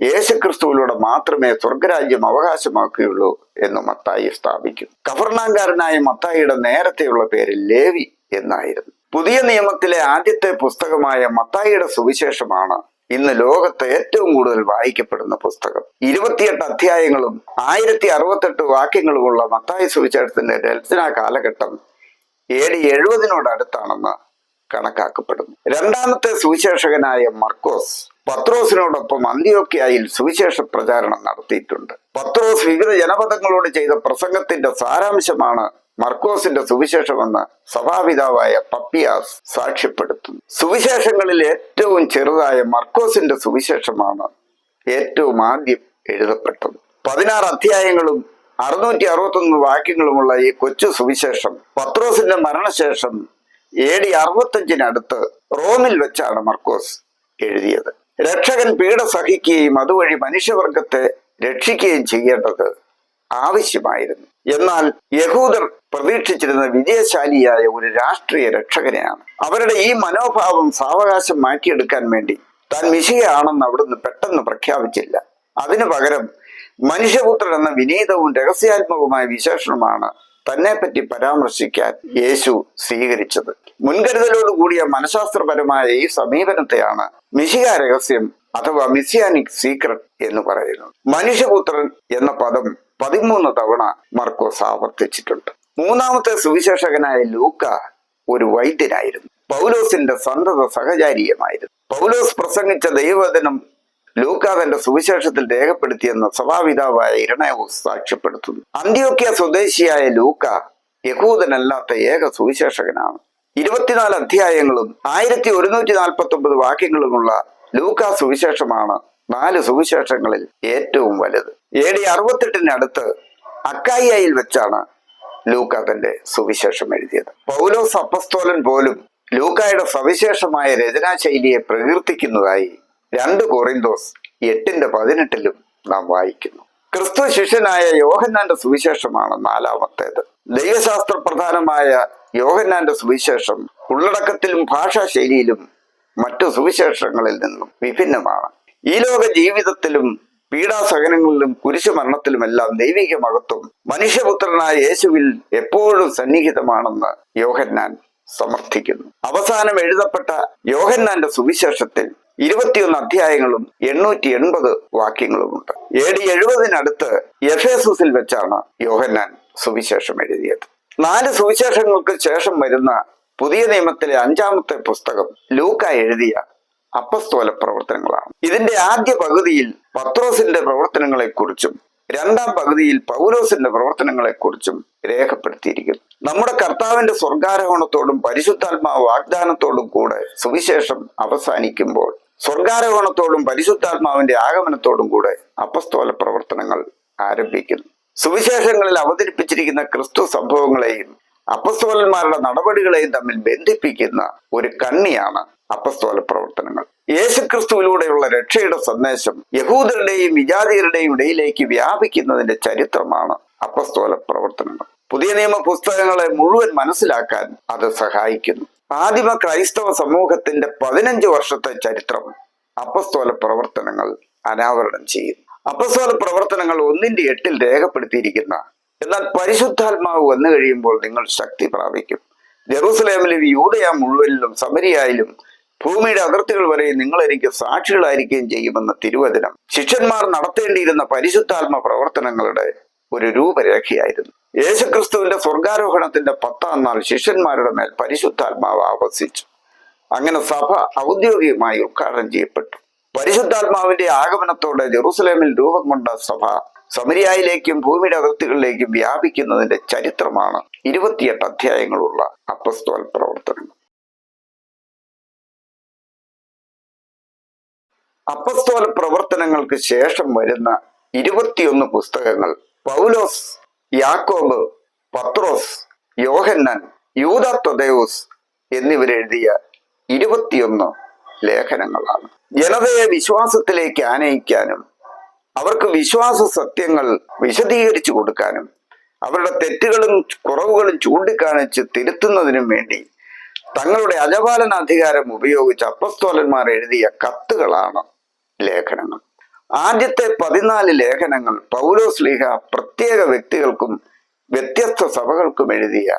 യേശുക്രിസ്തുവിലൂടെ മാത്രമേ സ്വർഗരാജ്യം അവകാശമാക്കുകയുള്ളൂ എന്ന് മത്തായി സ്ഥാപിക്കും കഫർണാങ്കാരനായ മത്തായിയുടെ നേരത്തെയുള്ള പേര് ലേവി എന്നായിരുന്നു. പുതിയ നിയമത്തിലെ ആദ്യത്തെ പുസ്തകമായ മത്തായിയുടെ സുവിശേഷമാണ് ഇന്ന് ലോകത്ത് ഏറ്റവും കൂടുതൽ വായിക്കപ്പെടുന്ന പുസ്തകം. ഇരുപത്തിയെട്ട് അധ്യായങ്ങളും ആയിരത്തി അറുപത്തെട്ട് വാക്യങ്ങളുമുള്ള മത്തായ സുവിശേഷത്തിന്റെ രചനാ കാലഘട്ടം എ ഡി എഴുപതിനോടടുത്താണെന്ന് കണക്കാക്കപ്പെടുന്നു. രണ്ടാമത്തെ സുവിശേഷകനായ മർക്കോസ് പത്രോസിനോടൊപ്പം അന്ത്യോക്കിയായി സുവിശേഷ പ്രചാരണം നടത്തിയിട്ടുണ്ട്. പത്രോസ് വിവിധ ജനപദങ്ങളോട് ചെയ്ത പ്രസംഗത്തിന്റെ സാരാംശമാണ് മർക്കോസിന്റെ സുവിശേഷമെന്ന് സഭാപിതാവായ പപ്പിയാസ് സാക്ഷ്യപ്പെടുത്തുന്നു. സുവിശേഷങ്ങളിൽ ഏറ്റവും ചെറുതായ മർക്കോസിന്റെ സുവിശേഷമാണ് ഏറ്റവും ആദ്യം എഴുതപ്പെട്ടത്. പതിനാറ് അധ്യായങ്ങളും അറുന്നൂറ്റി അറുപത്തൊന്ന് വാക്യങ്ങളുമുള്ള ഈ കൊച്ചു സുവിശേഷം പത്രോസിന്റെ മരണശേഷം എ ഡി അറുപത്തഞ്ചിനടുത്ത് റോമിൽ വെച്ചാണ് മർക്കോസ് എഴുതിയത്. രക്ഷകൻ പീഡ സഹിക്കുകയും അതുവഴി മനുഷ്യവർഗത്തെ രക്ഷിക്കുകയും ചെയ്യേണ്ടത് ആവശ്യമായിരുന്നു. എന്നാൽ യഹൂദർ പ്രതീക്ഷിച്ചിരുന്ന വിജയശാലിയായ ഒരു രാഷ്ട്രീയ രക്ഷകനെയാണ്. അവരുടെ ഈ മനോഭാവം സാവകാശം മാറ്റിയെടുക്കാൻ വേണ്ടി താൻ മിശികയാണെന്ന് അവിടുന്ന് പെട്ടെന്ന് പ്രഖ്യാപിച്ചില്ല. അതിനു പകരം മനുഷ്യപുത്രൻ എന്ന വിനീതവും രഹസ്യാത്മകവുമായ വിശേഷണമാണ് തന്നെപ്പറ്റി പരാമർശിക്കാൻ യേശു സ്വീകരിച്ചത്. മുൻകരുതലോട് കൂടിയ മനഃശാസ്ത്രപരമായ ഈ സമീപനത്തെയാണ് മിശിക രഹസ്യം അഥവാ മിസിയാനിക് സീക്രട്ട് എന്ന് പറയുന്നത്. മനുഷ്യപുത്രൻ എന്ന പദം പതിമൂന്ന് തവണ മർക്കോസ് ആവർത്തിച്ചിട്ടുണ്ട്. മൂന്നാമത്തെ സുവിശേഷകനായ ലൂക്ക ഒരു വൈദ്യനായിരുന്നു. പൗലോസിന്റെ സന്തത സഹചാരിയുമായിരുന്നു. പൗലോസ് പ്രസംഗിച്ച ദൈവവചനം ലൂക്ക തന്റെ സുവിശേഷത്തിൽ രേഖപ്പെടുത്തിയെന്ന സഭാപിതാവായ ഇരണയോസ് സാക്ഷ്യപ്പെടുത്തുന്നു. അന്ത്യോക്യ സ്വദേശിയായ ലൂക്ക യഹൂദനല്ലാത്ത ഏക സുവിശേഷകനാണ്. ഇരുപത്തിനാല് അധ്യായങ്ങളും ആയിരത്തി ഒരുന്നൂറ്റി നാൽപ്പത്തി ഒമ്പത് വാക്യങ്ങളുമുള്ള ലൂക്ക സുവിശേഷമാണ് നാല് സുവിശേഷങ്ങളിൽ ഏറ്റവും വലുത്. എ ഡി അറുപത്തെട്ടിനടുത്ത് അക്കായിയായിൽ വെച്ചാണ് ലൂക്ക തന്റെ സുവിശേഷം എഴുതിയത്. പൗലോസ് അപ്പസ്തോലൻ പോലും ലൂക്കായുടെ സവിശേഷമായ രചനാശൈലിയെ പ്രകീർത്തിക്കുന്നതായി രണ്ട് കൊറിന്തോസ് എട്ടിന്റെ പതിനെട്ടിലും നാം വായിക്കുന്നു. ക്രിസ്തു ശിഷ്യനായ യോഹന്നാന്റെ സുവിശേഷമാണ് നാലാമത്തേത്. ദൈവശാസ്ത്ര പ്രധാനമായ യോഹന്നാന്റെ സുവിശേഷം ഉള്ളടക്കത്തിലും ഭാഷാശൈലിയിലും മറ്റു സുവിശേഷങ്ങളിൽ നിന്നും വിഭിന്നമാണ്. ഈ ലോക ജീവിതത്തിലും പീഡാസഹനങ്ങളിലും കുരിശുമരണത്തിലുമെല്ലാം ദൈവിക മഹത്വം മനുഷ്യപുത്രനായ യേശുവിൽ എപ്പോഴും സന്നിഹിതമാണെന്ന് യോഹന്നാൻ സമർത്ഥിക്കുന്നു. അവസാനം എഴുതപ്പെട്ട യോഹന്നാന്റെ സുവിശേഷത്തിൽ ഇരുപത്തിയൊന്ന് അധ്യായങ്ങളും എണ്ണൂറ്റി എൺപത് വാക്യങ്ങളുമുണ്ട്. എ ഡി എഴുപതിനടുത്ത് എഫേസുസിൽ വെച്ചാണ് യോഹന്നാൻ സുവിശേഷം എഴുതിയത്. നാല് സുവിശേഷങ്ങൾക്ക് ശേഷം വരുന്ന പുതിയ നിയമത്തിലെ അഞ്ചാമത്തെ പുസ്തകം ലൂക്ക എഴുതിയ അപ്പസ്തോല പ്രവർത്തനങ്ങളാണ്. ഇതിന്റെ ആദ്യ പകുതിയിൽ പത്രോസിന്റെ പ്രവർത്തനങ്ങളെക്കുറിച്ചും രണ്ടാം പകുതിയിൽ പൗലോസിന്റെ പ്രവർത്തനങ്ങളെക്കുറിച്ചും രേഖപ്പെടുത്തിയിരിക്കുന്നു. നമ്മുടെ കർത്താവിന്റെ സ്വർഗാരോഹണത്തോടും പരിശുദ്ധാത്മാവ് വാഗ്ദാനത്തോടും കൂടെ സുവിശേഷം അവസാനിക്കുമ്പോൾ സ്വർഗാരോഹണത്തോടും പരിശുദ്ധാത്മാവിന്റെ ആഗമനത്തോടും കൂടെ അപ്പസ്തോല പ്രവർത്തനങ്ങൾ ആരംഭിക്കുന്നു. സുവിശേഷങ്ങളിൽ അവതരിപ്പിച്ചിരിക്കുന്ന ക്രിസ്തു സംഭവങ്ങളെയും അപ്പസ്തോലന്മാരുടെ നടപടികളെയും തമ്മിൽ ബന്ധിപ്പിക്കുന്ന ഒരു കണ്ണിയാണ് അപ്പസ്തോല പ്രവർത്തനങ്ങൾ. യേശുക്രിസ്തുവിലൂടെയുള്ള രക്ഷയുടെ സന്ദേശം യഹൂദരുടെയും വിജാതിയരുടെയും ഇടയിലേക്ക് വ്യാപിക്കുന്നതിന്റെ ചരിത്രമാണ് അപ്പസ്തോല പ്രവർത്തനങ്ങൾ. പുതിയ നിയമ പുസ്തകങ്ങളെ മുഴുവൻ മനസ്സിലാക്കാൻ അത് സഹായിക്കുന്നു. ആദിമ ക്രൈസ്തവ സമൂഹത്തിന്റെ പതിനഞ്ച് വർഷത്തെ ചരിത്രം അപ്പസ്തോല പ്രവർത്തനങ്ങൾ അനാവരണം ചെയ്യുന്നു അപ്പസ്തോല പ്രവർത്തനങ്ങൾ ഒന്നിന്റെ എട്ടിൽ രേഖപ്പെടുത്തിയിരിക്കുന്ന എന്നാൽ പരിശുദ്ധാത്മാവ് വന്നു കഴിയുമ്പോൾ നിങ്ങൾ ശക്തി പ്രാപിക്കും. ജെറൂസലേമിലും യൂതയ മുഴുവനിലും സമരിയായാലും ഭൂമിയുടെ അതിർത്തികൾ വരെ നിങ്ങൾ എനിക്ക് സാക്ഷികളായിരിക്കുകയും ചെയ്യുമെന്ന തിരുവചനം. ശിഷ്യന്മാർ നടത്തേണ്ടിയിരുന്ന പരിശുദ്ധാത്മ പ്രവർത്തനങ്ങളുടെ ഒരു രൂപരേഖയായിരുന്നു. യേശുക്രിസ്തുവിന്റെ സ്വർഗാരോഹണത്തിന്റെ പത്താം നാൾ ശിഷ്യന്മാരുടെ മേൽ പരിശുദ്ധാത്മാവ് ആവസിച്ചു. അങ്ങനെ സഭ ഔദ്യോഗികമായി ഉദ്ഘാടനം ചെയ്യപ്പെട്ടു. പരിശുദ്ധാത്മാവിന്റെ ആഗമനത്തോടെ ജെറുസലേമിൽ രൂപം കൊണ്ട സഭ സമരിയായിലേക്കും ഭൂമിയുടെ അതിർത്തികളിലേക്കും വ്യാപിക്കുന്നതിന്റെ ചരിത്രമാണ് ഇരുപത്തിയെട്ട് അധ്യായങ്ങളുള്ള അപ്പസ്തോൽ പ്രവർത്തനങ്ങൾ. അപ്പസ്തോല പ്രവർത്തനങ്ങൾക്ക് ശേഷം വരുന്ന ഇരുപത്തിയൊന്ന് പുസ്തകങ്ങൾ. പൗലോസ് യാക്കോബ് പത്രോസ് യോഹന്നാൻ യൂത തൊദേവൂസ് എന്നിവരെഴുതിയ ഇരുപത്തിയൊന്ന് ലേഖനങ്ങളാണ്. ജനതയെ വിശ്വാസത്തിലേക്ക് ആനയിക്കാനും അവർക്ക് വിശ്വാസ സത്യങ്ങൾ വിശദീകരിച്ചു കൊടുക്കാനും അവരുടെ തെറ്റുകളും കുറവുകളും ചൂണ്ടിക്കാണിച്ച് തിരുത്തുന്നതിനും വേണ്ടി തങ്ങളുടെ അജപാലനാധികാരം ഉപയോഗിച്ച് അപ്പസ്തോലന്മാർ എഴുതിയ കത്തുകളാണ് ലേഖനങ്ങൾ. ആദ്യത്തെ പതിനാല് ലേഖനങ്ങൾ പൗലോസ് ലീഹ പ്രത്യേക വ്യക്തികൾക്കും വ്യത്യസ്ത സഭകൾക്കും എഴുതിയ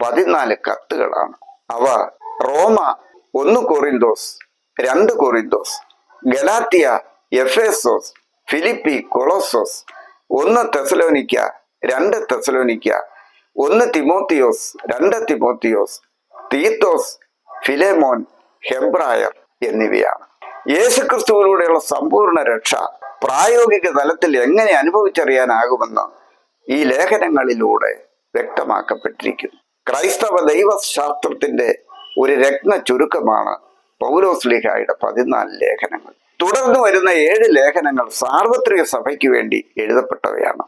പതിനാല് കത്തുകളാണ്. അവ റോമ ഒന്ന് കൊറിന്തോസ് രണ്ട് കൊറിന്തോസ് ഗലാത്തിയ എഫേസോസ് ഫിലിപ്പി കൊളോസോസ് ഒന്ന് തെസലോനിക്ക രണ്ട് തെസലോനിക്ക ഒന്ന് തിമോത്തിയോസ് രണ്ട് തിമോത്തിയോസ് തീത്തോസ് ഫിലേമോൻ ഹെബ്രായർ എന്നിവയാണ്. യേശുക്രിസ്തുവിലൂടെയുള്ള സമ്പൂർണ രക്ഷ പ്രായോഗിക തലത്തിൽ എങ്ങനെ അനുഭവിച്ചറിയാനാകുമെന്ന് ഈ ലേഖനങ്ങളിലൂടെ വ്യക്തമാക്കപ്പെട്ടിരിക്കുന്നു. ക്രൈസ്തവ ദൈവശാസ്ത്രത്തിന്റെ ഒരു രത്ന ചുരുക്കമാണ് പൗലോസ് ലിഹായുടെ പതിനാല് ലേഖനങ്ങൾ. തുടർന്ന് വരുന്ന ഏഴ് ലേഖനങ്ങൾ സാർവത്രിക സഭയ്ക്ക് വേണ്ടി എഴുതപ്പെട്ടവയാണ്.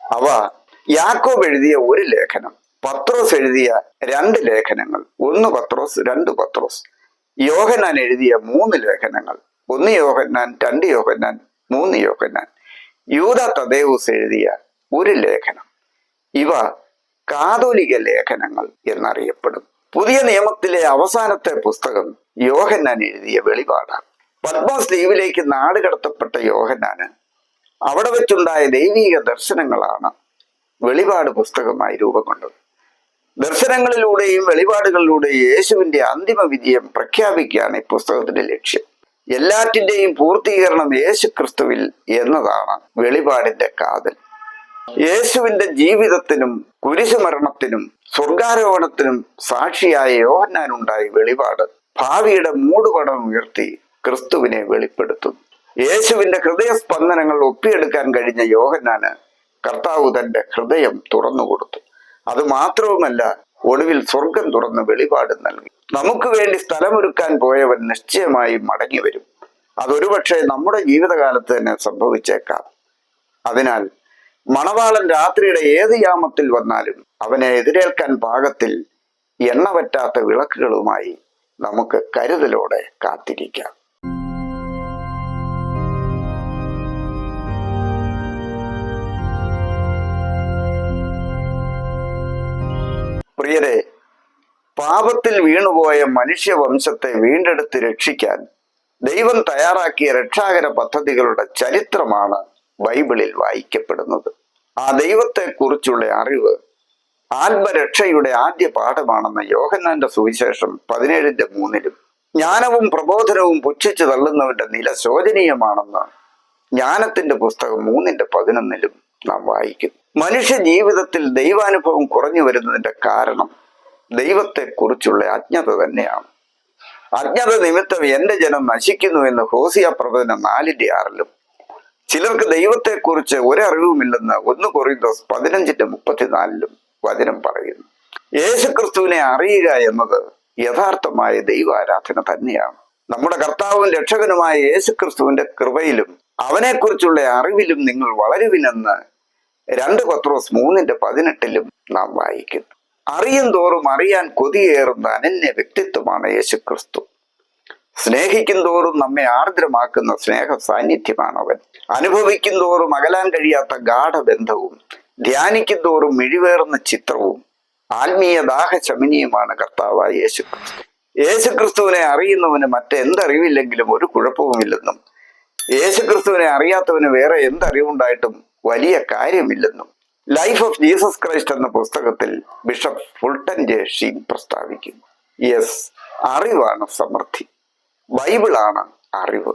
അവ യാക്കോബ് എഴുതിയ ഒരു ലേഖനം പത്രോസ് എഴുതിയ രണ്ട് ലേഖനങ്ങൾ ഒന്ന് പത്രോസ് രണ്ട് പത്രോസ് യോഹന്നാൻ എഴുതിയ മൂന്ന് ലേഖനങ്ങൾ. ഒന്ന് യോഹന്നാൻ രണ്ട് യോഹന്നാൻ മൂന്ന് യോഹന്നാൻ. യൂത തദേവൂസ് എഴുതിയ ഒരു ലേഖനം. ഇവ കാതോലിക ലേഖനങ്ങൾ എന്നറിയപ്പെടും. പുതിയ നിയമത്തിലെ അവസാനത്തെ പുസ്തകം യോഹന്നാൻ എഴുതിയ വെളിപാടാണ്. പത്മസ് ദ്വീപിലേക്ക് നാട് കടത്തപ്പെട്ട യോഹന്നാന് അവിടെ വെച്ചുണ്ടായ ദൈവീക ദർശനങ്ങളാണ് വെളിപാട് പുസ്തകമായി രൂപം കൊണ്ടത്. ദർശനങ്ങളിലൂടെയും വെളിപാടുകളിലൂടെയും യേശുവിന്റെ അന്തിമ വിജയം പ്രഖ്യാപിക്കുകയാണ് ഈ പുസ്തകത്തിന്റെ ലക്ഷ്യം. എല്ലാറ്റിന്റെയും പൂർത്തീകരണം യേശു ക്രിസ്തുവിൽ എന്നതാണ് വെളിപാടിന്റെ കാതൽ. യേശുവിന്റെ ജീവിതത്തിനും കുരിശുമരണത്തിനും സ്വർഗാരോഹണത്തിനും സാക്ഷിയായ യോഹന്നാനുണ്ടായ വെളിപാട് ഭാവിയുടെ മൂടുപടം ഉയർത്തി ക്രിസ്തുവിനെ വെളിപ്പെടുത്തും യേശുവിന്റെ ഹൃദയസ്പന്ദനങ്ങൾ ഒപ്പിയെടുക്കാൻ കഴിഞ്ഞ യോഹന്നാന് കർത്താവ് തന്റെ ഹൃദയം തുറന്നുകൊടുത്തു. അത് മാത്രവുമല്ല ഒടുവിൽ സ്വർഗം തുറന്ന് വെളിപാട് നൽകി. നമുക്ക് വേണ്ടി സ്ഥലമൊരുക്കാൻ പോയവൻ നിശ്ചയമായും മടങ്ങി വരും. അതൊരുപക്ഷെ നമ്മുടെ ജീവിതകാലത്ത് തന്നെ സംഭവിച്ചേക്കാം. അതിനാൽ മണവാളൻ രാത്രിയുടെ ഏത് യാമത്തിൽ വന്നാലും അവനെ എതിരേൽക്കാൻ പാകത്തിൽ എണ്ണ പറ്റാത്ത വിളക്കുകളുമായി നമുക്ക് കരുതലോടെ കാത്തിരിക്കാം. പ്രിയരെ പാപത്തിൽ വീണുപോയ മനുഷ്യവംശത്തെ വീണ്ടെടുത്ത് രക്ഷിക്കാൻ ദൈവം തയ്യാറാക്കിയ രക്ഷാകര പദ്ധതികളുടെ ചരിത്രമാണ് ബൈബിളിൽ വായിക്കപ്പെടുന്നത്. ആ ദൈവത്തെക്കുറിച്ചുള്ള അറിവ് ആത്മരക്ഷയുടെ ആദ്യ പാഠമാണെന്ന് യോഹന്നാന്റെ സുവിശേഷം പതിനേഴിന്റെ മൂന്നിലും. ജ്ഞാനവും പ്രബോധനവും പുച്ഛിച്ചു തള്ളുന്നവന്റെ നില ശോചനീയമാണെന്ന് ജ്ഞാനത്തിന്റെ പുസ്തകം മൂന്നിന്റെ പതിനൊന്നിലും നാം വായിക്കും മനുഷ്യ ജീവിതത്തിൽ ദൈവാനുഭവം കുറഞ്ഞു വരുന്നതിന്റെ കാരണം ദൈവത്തെക്കുറിച്ചുള്ള അജ്ഞത തന്നെയാണ്. അജ്ഞത നിമിത്തം എന്റെ ജനം നശിക്കുന്നു എന്ന് ഹോസിയ പ്രവചനം നാലിന്റെ ആറിലും. ചിലർക്ക് ദൈവത്തെക്കുറിച്ച് ഒരറിവുമില്ലെന്ന് ഒന്ന് കൊറിന്തോസ് പതിനഞ്ചിന്റെ മുപ്പത്തിനാലിലും വചനം പറയുന്നു. യേശുക്രിസ്തുവിനെ അറിയുക എന്നത് യഥാർത്ഥമായ ദൈവാരാധന തന്നെയാണ്. നമ്മുടെ കർത്താവും രക്ഷകനുമായ യേശുക്രിസ്തുവിന്റെ കൃപയിലും അവനെക്കുറിച്ചുള്ള അറിവിലും നിങ്ങൾ വളരുവിനെന്ന് രണ്ട് പത്രോസ് മൂന്നിന്റെ പതിനെട്ടിലും നാം വായിക്കുന്നു. അറിയും തോറും അറിയാൻ കൊതിയേറുന്ന അനന്യ വ്യക്തിത്വമാണ് യേശുക്രിസ്തു. സ്നേഹിക്കും തോറും നമ്മെ ആർദ്രമാക്കുന്ന സ്നേഹ സാന്നിധ്യമാണ് അവൻ. അനുഭവിക്കും തോറും അകലാൻ കഴിയാത്ത ഗാഠബന്ധവും ധ്യാനിക്കും തോറും മിഴിവേറുന്ന ചിത്രവും ആത്മീയ ദാഹ ശമിനിയുമാണ് കർത്താവായ യേശുക്രിസ്തു. യേശുക്രിസ്തുവിനെ അറിയുന്നവന് മറ്റെന്തറിവില്ലെങ്കിലും ഒരു കുഴപ്പവുമില്ലെന്നും യേശുക്രിസ്തുവിനെ അറിയാത്തവന് വേറെ എന്തറിവുണ്ടായിട്ടും വലിയ കാര്യമില്ലെന്നും ലൈഫ് ഓഫ് ജീസസ് ക്രൈസ്റ്റ് എന്ന പുസ്തകത്തിൽ ബിഷപ്പ് ഫുൾട്ടൻ ജേഷി പ്രസ്താവിക്കുന്നു. യെസ് അറിവാണ് സമൃദ്ധി. ബൈബിളാണ് അറിവ്.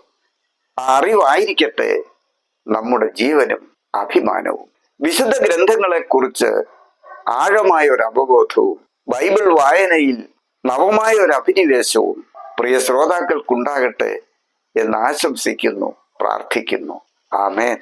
ആ അറിവായിരിക്കട്ടെ നമ്മുടെ ജീവനും അഭിമാനവും. വിശുദ്ധ ഗ്രന്ഥങ്ങളെ കുറിച്ച് ആഴമായ ഒരു അവബോധവും ബൈബിൾ വായനയിൽ നവമായ ഒരു അഭിനിവേശവും പ്രിയ ശ്രോതാക്കൾക്കുണ്ടാകട്ടെ എന്ന് ആശംസിക്കുന്നു പ്രാർത്ഥിക്കുന്നു. ആമേൻ.